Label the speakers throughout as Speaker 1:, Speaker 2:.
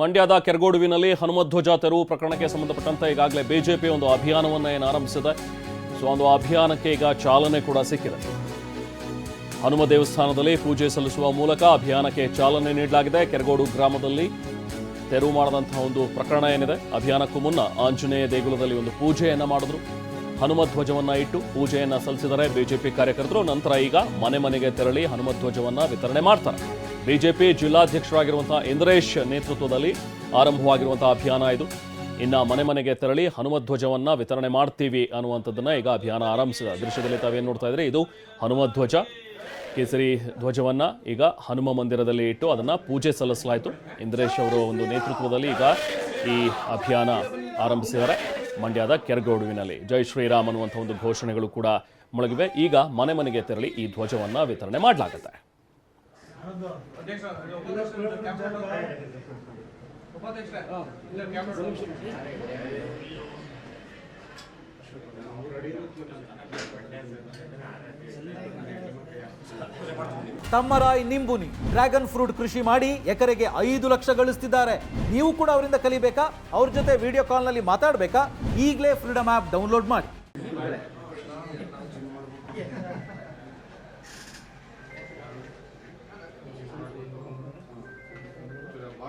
Speaker 1: ಮಂಡ್ಯದ ಕೆರಗೋಡುವಿನಲ್ಲಿ ಹನುಮಧ್ವಜ ತೆರವು ಪ್ರಕರಣಕ್ಕೆ ಸಂಬಂಧಪಟ್ಟಂತೆ ಈಗಾಗಲೇ ಬಿಜೆಪಿ ಒಂದು ಅಭಿಯಾನವನ್ನು ಏನು ಆರಂಭಿಸಿದೆ ಸೊ, ಒಂದು ಅಭಿಯಾನಕ್ಕೆ ಈಗ ಚಾಲನೆ ಕೂಡ ಸಿಕ್ಕಿದೆ. ಹನುಮ ದೇವಸ್ಥಾನದಲ್ಲಿ ಪೂಜೆ ಸಲ್ಲಿಸುವ ಮೂಲಕ ಅಭಿಯಾನಕ್ಕೆ ಚಾಲನೆ ನೀಡಲಾಗಿದೆ. ಕೆರಗೋಡು ಗ್ರಾಮದಲ್ಲಿ ತೆರವು ಮಾಡಿದಂತಹ ಒಂದು ಪ್ರಕರಣ ಏನಿದೆ? ಅಭಿಯಾನಕ್ಕೂ ಮುನ್ನ ಆಂಜನೇಯ ದೇಗುಲದಲ್ಲಿ ಒಂದು ಪೂಜೆಯನ್ನು ಮಾಡಿದ್ರು. ಹನುಮಧ್ವಜವನ್ನ ಇಟ್ಟು ಪೂಜೆಯನ್ನ ಸಲ್ಲಿಸಿದರೆ ಬಿಜೆಪಿ ಕಾರ್ಯಕರ್ತರು, ನಂತರ ಈಗ ಮನೆ ಮನೆಗೆ ತೆರಳಿ ಹನುಮಧ್ವಜವನ್ನ ವಿತರಣೆ ಮಾಡ್ತಾರೆ. ಬಿಜೆಪಿ ಜಿಲ್ಲಾಧ್ಯಕ್ಷರಾಗಿರುವಂತಹ ಇಂದ್ರೇಶ್ ನೇತೃತ್ವದಲ್ಲಿ ಆರಂಭವಾಗಿರುವಂತಹ ಅಭಿಯಾನ ಇದು. ಇನ್ನ ಮನೆ ಮನೆಗೆ ತೆರಳಿ ಹನುಮಧ್ವಜವನ್ನ ವಿತರಣೆ ಮಾಡ್ತೀವಿ ಅನ್ನುವಂಥದ್ದನ್ನ ಈಗ ಅಭಿಯಾನ ಆರಂಭಿಸಿದ. ದೃಶ್ಯದಲ್ಲಿ ತಾವೇನು ನೋಡ್ತಾ ಇದ್ರೆ? ಇದು ಹನುಮಧ್ವಜ. ಕೇಸರಿ ಧ್ವಜವನ್ನ ಈಗ ಹನುಮ ಮಂದಿರದಲ್ಲಿ ಇಟ್ಟು ಅದನ್ನ ಪೂಜೆ ಸಲ್ಲಿಸಲಾಯಿತು. ಇಂದ್ರೇಶ್ ಅವರ ಒಂದು ನೇತೃತ್ವದಲ್ಲಿ ಈಗ ಈ ಅಭಿಯಾನ ಆರಂಭಿಸಿದ್ದಾರೆ. ಮಂಡ್ಯದ ಕೆರಗೋಡುವಿನಲ್ಲಿ. ಜೈ ಶ್ರೀರಾಮ್ ಅನ್ನುವಂಥ ಒಂದು ಘೋಷಣೆಗಳು ಕೂಡ ಮೊಳಗಿವೆ. ಈಗ ಮನೆ ಮನೆಗೆ ತೆರಳಿ ಈ ಧ್ವಜವನ್ನ ವಿತರಣೆ ಮಾಡಲಾಗುತ್ತೆ.
Speaker 2: ತಮ್ಮರಾಯ್ ನಿಂಬುನಿ ಡ್ರ್ಯಾಗನ್ ಫ್ರೂಟ್ ಕೃಷಿ ಮಾಡಿ ಎಕರೆಗೆ ಐದು ಲಕ್ಷ ಗಳಿಸ್ತಿದ್ದಾರೆ. ನೀವು ಕೂಡ ಅವರಿಂದ ಕಲಿಬೇಕಾ? ಅವ್ರ ಜೊತೆ ವಿಡಿಯೋ ಕಾಲ್ನಲ್ಲಿ ಮಾತಾಡಬೇಕಾ? ಈಗಲೇ ಫ್ರೀಡಮ್ ಆ್ಯಪ್ ಡೌನ್ಲೋಡ್ ಮಾಡಿ.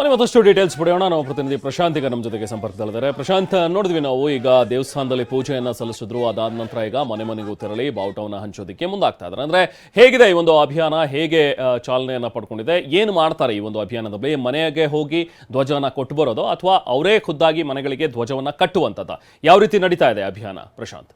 Speaker 1: ಬನ್ನಿ ಮತ್ತಷ್ಟು ಡೀಟೇಲ್ಸ್ ಪಡೆಯೋಣ. ನಾವು ಪ್ರತಿನಿಧಿ ಪ್ರಶಾಂತ್ ಈಗ ನಮ್ಮ ಜೊತೆಗೆ ಸಂಪರ್ಕದಲ್ಲಿದ್ದಾರೆ. ಪ್ರಶಾಂತ್, ನೋಡಿದ್ವಿ ನಾವು, ಈಗ ದೇವಸ್ಥಾನದಲ್ಲಿ ಪೂಜೆಯನ್ನು ಸಲ್ಲಿಸಿದ್ರು. ಅದಾದ ನಂತರ ಈಗ ಮನೆ ಮನೆಗೂ ತೆರಳಿ ಬಾವುಟವನ್ನು ಹಂಚೋದಕ್ಕೆ ಮುಂದಾಗ್ತಾ ಇದ್ದಾರೆ. ಅಂದ್ರೆ ಹೇಗಿದೆ ಈ ಒಂದು ಅಭಿಯಾನ? ಹೇಗೆ ಚಾಲನೆಯನ್ನ ಪಡ್ಕೊಂಡಿದೆ? ಏನು ಮಾಡ್ತಾರೆ ಈ ಒಂದು ಅಭಿಯಾನದ ಬಳಿ? ಮನೆಗೆ ಹೋಗಿ ಧ್ವಜವನ್ನು ಕೊಟ್ಟು ಬರೋದು ಅಥವಾ ಅವರೇ ಖುದ್ದಾಗಿ ಮನೆಗಳಿಗೆ ಧ್ವಜವನ್ನ ಕಟ್ಟುವಂಥದ್ದು? ಯಾವ ರೀತಿ ನಡೀತಾ ಇದೆ ಅಭಿಯಾನ? ಪ್ರಶಾಂತ್.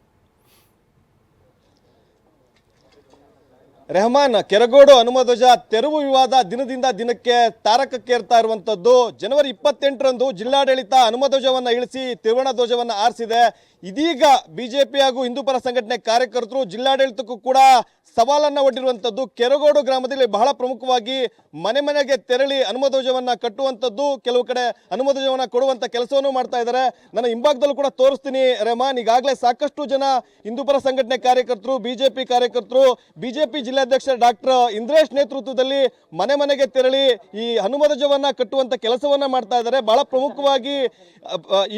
Speaker 3: ರೆಹಮಾನ್ ಕೆರಗೋಡು ಹನುಮಧ್ವಜ ತೆರವು ವಿವಾದ ದಿನದಿಂದ ದಿನಕ್ಕೆ ತಾರಕಕ್ಕೇರ್ತಾ ಇರುವಂತದ್ದು. ಜನವರಿ ಇಪ್ಪತ್ತೆಂಟರಂದು ಜಿಲ್ಲಾಡಳಿತ ಹನುಮಧ್ವಜವನ್ನ ಇಳಿಸಿ, ತ್ರಿವರ್ಣ ಧ್ವಜವನ್ನ ಆರಿಸಿದೆ. ಇದೀಗ ಬಿಜೆಪಿ ಹಾಗೂ ಹಿಂದೂಪರ ಸಂಘಟನೆ ಕಾರ್ಯಕರ್ತರು ಜಿಲ್ಲಾಡಳಿತಕ್ಕೂ ಕೂಡ ಸವಾಲನ್ನ ಒಡ್ಡಿರುವಂತದ್ದು. ಕೆರಗೋಡು ಗ್ರಾಮದಲ್ಲಿ ಬಹಳ ಪ್ರಮುಖವಾಗಿ ಮನೆ ಮನೆಗೆ ತೆರಳಿ ಹನುಮಧ್ವಜವನ್ನು ಕಟ್ಟುವಂತದ್ದು, ಕೆಲವು ಕಡೆ ಹನುಮಧ್ವಜವನ್ನ ಕೊಡುವಂತ ಕೆಲಸವನ್ನು ಮಾಡ್ತಾ ಇದ್ದಾರೆ. ನನ್ನ ಹಿಂಭಾಗದಲ್ಲೂ ಕೂಡ ತೋರಿಸ್ತೀನಿ ರೆಹಮಾನ್, ಈಗಾಗಲೇ ಸಾಕಷ್ಟು ಜನ ಹಿಂದೂಪರ ಸಂಘಟನೆ ಕಾರ್ಯಕರ್ತರು, ಬಿಜೆಪಿ ಕಾರ್ಯಕರ್ತರು, ಬಿಜೆಪಿ ಜಿಲ್ಲಾಧ್ಯಕ್ಷ ಡಾಕ್ಟರ್ ಇಂದ್ರೇಶ್ ನೇತೃತ್ವದಲ್ಲಿ ಮನೆ ಮನೆಗೆ ತೆರಳಿ ಈ ಹನುಮಧ್ವಜವನ್ನ ಕಟ್ಟುವಂತ ಕೆಲಸವನ್ನ ಮಾಡ್ತಾ ಇದ್ದಾರೆ. ಬಹಳ ಪ್ರಮುಖವಾಗಿ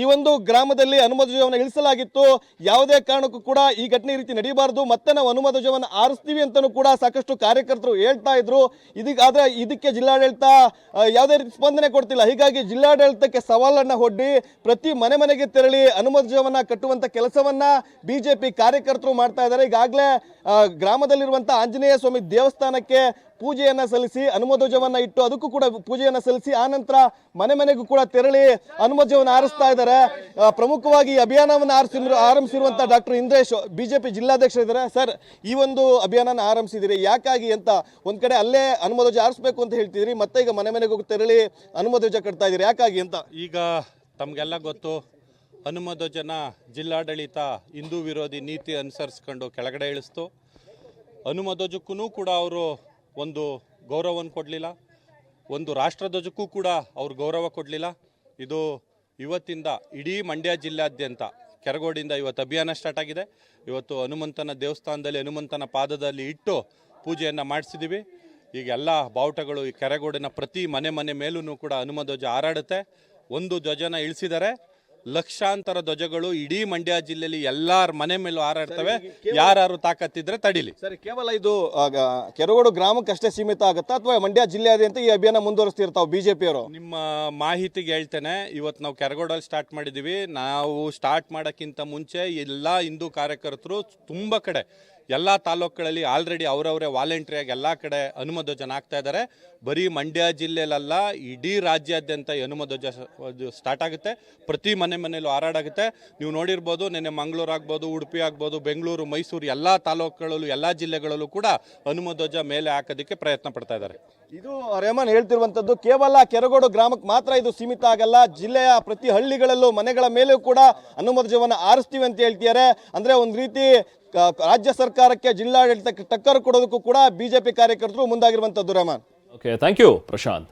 Speaker 3: ಈ ಒಂದು ಗ್ರಾಮದಲ್ಲಿ ಹನುಮಧ್ವಜವನ್ನ ಇಳಿಸಲಾಗಿತ್ತು ಯಾವುದೇ ಕಾರಣಕ್ಕೂ ಕೂಡ ಈ ಘಟನೆ ರೀತಿ ನಡೀಬಾರದು. ಮತ್ತೆ ನಾವು ಹನುಮಧ್ವಜವನ್ನ ಆರಿಸ್ತೀವಿ ಅಂತಾನೂ ಕೂಡ ಸಾಕಷ್ಟು ಕಾರ್ಯಕರ್ತರು ಹೇಳ್ತಾ ಇದ್ರು. ಇದಕ್ಕೆ ಆದ್ರೆ ಇದಕ್ಕೆ ಜಿಲ್ಲಾಡಳಿತ ಯಾವುದೇ ರೀತಿ ಸ್ಪಂದನೆ ಕೊಡ್ತಿಲ್ಲ. ಹೀಗಾಗಿ ಜಿಲ್ಲಾಡಳಿತಕ್ಕೆ ಸವಾಲನ್ನ ಒಡ್ಡಿ ಪ್ರತಿ ಮನೆ ಮನೆಗೆ ತೆರಳಿ ಹನುಮಧ್ವಜವನ್ನ ಕಟ್ಟುವಂತ ಕೆಲಸವನ್ನ ಬಿಜೆಪಿ ಕಾರ್ಯಕರ್ತರು ಮಾಡ್ತಾ ಇದ್ದಾರೆ. ಈಗಾಗಲೇ ಗ್ರಾಮದಲ್ಲಿರುವಂತಹ ಗ್ರಾಮದಲ್ಲಿರುವಂತ ಆಂಜನೇಯ ಸ್ವಾಮಿ ದೇವಸ್ಥಾನಕ್ಕೆ ಪೂಜೆಯನ್ನ ಸಲ್ಲಿಸಿ ಹನುಮಧ್ವಜವನ್ನ ಇಟ್ಟು ಅದಕ್ಕೂ ಕೂಡ ಪೂಜೆಯನ್ನು ಸಲ್ಲಿಸಿ ಆ ನಂತರ ಮನೆ ಮನೆಗೂ ಕೂಡ ತೆರಳಿ ಹನುಮಧ್ವವನ್ನು ಆರಿಸ್ತಾ ಇದ್ದಾರೆ. ಪ್ರಮುಖವಾಗಿ ಈ ಅಭಿಯಾನವನ್ನು ಆರಿಸಿ ಆರಂಭಿಸಿರುವಂಥ ಡಾಕ್ಟರ್ ಇಂದ್ರೇಶ್ ಬಿಜೆಪಿ ಜಿಲ್ಲಾಧ್ಯಕ್ಷ ಇದ್ದಾರೆ ಸರ್, ಈ ಒಂದು ಅಭಿಯಾನನ ಆರಂಭಿಸಿದಿರಿ. ಯಾಕಾಗಿ ಅಂತ ಒಂದು ಕಡೆ ಅಲ್ಲೇ ಹನುಮಧ್ವಜ ಆರಿಸ್ಬೇಕು ಅಂತ ಹೇಳ್ತಿದ್ರಿ, ಮತ್ತೆ ಈಗ ಮನೆ ಮನೆಗೂ ತೆರಳಿ ಹನುಮಧ್ವಜ ಕಟ್ತಾ ಇದ್ದೀರಿ. ಯಾಕಾಗಿ ಅಂತ?
Speaker 4: ಈಗ ತಮಗೆಲ್ಲ ಗೊತ್ತು ಹನುಮಧ್ವಜನ ಜಿಲ್ಲಾಡಳಿತ ಹಿಂದೂ ವಿರೋಧಿ ನೀತಿ ಅನುಸರಿಸ್ಕೊಂಡು ಕೆಳಗಡೆ ಇಳಿಸ್ತು. ಹನುಮಧ್ವಜಕ್ಕೂ ಕೂಡ ಅವರು ಒಂದು ಗೌರವವನ್ನು ಕೊಡಲಿಲ್ಲ. ಒಂದು ರಾಷ್ಟ್ರಧ್ವಜಕ್ಕೂ ಕೂಡ ಅವರು ಗೌರವ ಕೊಡಲಿಲ್ಲ. ಇದು ಇವತ್ತಿಂದ ಇಡೀ ಮಂಡ್ಯ ಜಿಲ್ಲಾದ್ಯಂತ ಕೆರಗೋಡಿಂದ ಇವತ್ತು ಅಭಿಯಾನ ಸ್ಟಾರ್ಟ್ ಆಗಿದೆ. ಇವತ್ತು ಹನುಮಂತನ ದೇವಸ್ಥಾನದಲ್ಲಿ, ಹನುಮಂತನ ಪಾದದಲ್ಲಿ ಇಟ್ಟು ಪೂಜೆಯನ್ನು ಮಾಡಿಸಿದ್ದೀವಿ ಈಗ ಎಲ್ಲ ಬಾವುಟಗಳು ಈ ಕೆರೆಗೋಡಿನ ಪ್ರತಿ ಮನೆ ಮನೆ ಮೇಲೂ ಕೂಡ ಹನುಮ ಧ್ವಜ ಹಾರಾಡುತ್ತೆ. ಒಂದು ಧ್ವಜನ ಇಳಿಸಿದರೆ ಲಕ್ಷಾಂತರ ಧ್ವಜಗಳು ಇಡೀ ಮಂಡ್ಯ ಜಿಲ್ಲೆಯಲ್ಲಿ ಎಲ್ಲಾರ ಮನೆ ಮೇಲೂ ಹಾರಾಡ್ತವೆ. ಯಾರು ತಾಕತ್ತಿದ್ರೆ ತಡಿಲಿ.
Speaker 3: ಸರಿ ಕೇವಲ ಇದು ಕೆರಗೋಡು ಗ್ರಾಮಕ್ಕಷ್ಟೇ ಸೀಮಿತ ಆಗುತ್ತಾ? ಅಥವಾ ಮಂಡ್ಯ ಜಿಲ್ಲೆಯಾದ್ಯಂತ ಈ ಅಭಿಯಾನ ಮುಂದುವರಿಸ್ತಿರ್ತಾವ ಬಿಜೆಪಿಯವರು?
Speaker 4: ನಿಮ್ಮ ಮಾಹಿತಿಗೆ ಹೇಳ್ತೇನೆ ಇವತ್ತು ನಾವು ಕೆರಗೋಡಲ್ಲಿ ಸ್ಟಾರ್ಟ್ ಮಾಡಿದ್ದೀವಿ ನಾವು ಸ್ಟಾರ್ಟ್ ಮಾಡೋಕ್ಕಿಂತ ಮುಂಚೆ ಎಲ್ಲ ಹಿಂದೂ ಕಾರ್ಯಕರ್ತರು ತುಂಬ ಕಡೆ ಎಲ್ಲ ತಾಲೂಕುಗಳಲ್ಲಿ ಆಲ್ರೆಡಿ ಅವರವರೇ ವಾಲಂಟ್ರಿಯಾಗಿ ಎಲ್ಲ ಕಡೆ ಹನುಮ ಧ್ವಜನ ಹಾಕ್ತಾ ಇದ್ದಾರೆ. ಬರೀ ಮಂಡ್ಯ ಜಿಲ್ಲೆಯಲ್ಲ ಇಡೀ ರಾಜ್ಯಾದ್ಯಂತ ಈ ಹನುಮ ಧ್ವಜ ಸ್ಟಾರ್ಟ್ ಆಗುತ್ತೆ. ಪ್ರತಿ ಮನೆ ಮನೆಯಲ್ಲೂ ಹಾರಾಡಾಗುತ್ತೆ. ನೀವು ನೋಡಿರ್ಬೋದು, ನಿನ್ನೆ ಮಂಗಳೂರು ಆಗ್ಬೋದು, ಉಡುಪಿ ಆಗ್ಬೋದು, ಬೆಂಗಳೂರು, ಮೈಸೂರು ಎಲ್ಲ ತಾಲೂಕುಗಳಲ್ಲೂ, ಎಲ್ಲ ಜಿಲ್ಲೆಗಳಲ್ಲೂ ಕೂಡ ಹನುಮ ಧ್ವಜ ಮೇಲೆ ಹಾಕೋದಕ್ಕೆ ಪ್ರಯತ್ನ ಪಡ್ತಾ ಇದ್ದಾರೆ.
Speaker 3: ಇದು ರೇಮನ್ ಹೇಳ್ತಿರುವಂಥದ್ದು ಕೇವಲ ಕೆರಗೋಡು ಗ್ರಾಮಕ್ಕೆ ಮಾತ್ರ ಇದು ಸೀಮಿತ ಆಗಲ್ಲ. ಜಿಲ್ಲೆಯ ಪ್ರತಿ ಹಳ್ಳಿಗಳಲ್ಲೂ ಮನೆಗಳ ಮೇಲೂ ಕೂಡ ಹನುಮ ಧ್ವಜವನ್ನು ಆರಿಸ್ತೀವಿ ಅಂತ ಹೇಳ್ತಿದ್ದಾರೆ. ಅಂದರೆ ಒಂದು ರೀತಿ ರಾಜ್ಯ ಸರ್ಕಾರಕ್ಕೆ ಜಿಲ್ಲಾಡಳಿತಕ್ಕೆ ಟಕ್ಕರ್ ಕೊಡೋದಕ್ಕೂ ಕೂಡ ಬಿಜೆಪಿ ಕಾರ್ಯಕರ್ತರು ಮುಂದಾಗಿರುವಂತದ್ದು Rahman.
Speaker 1: Okay thank you Prashant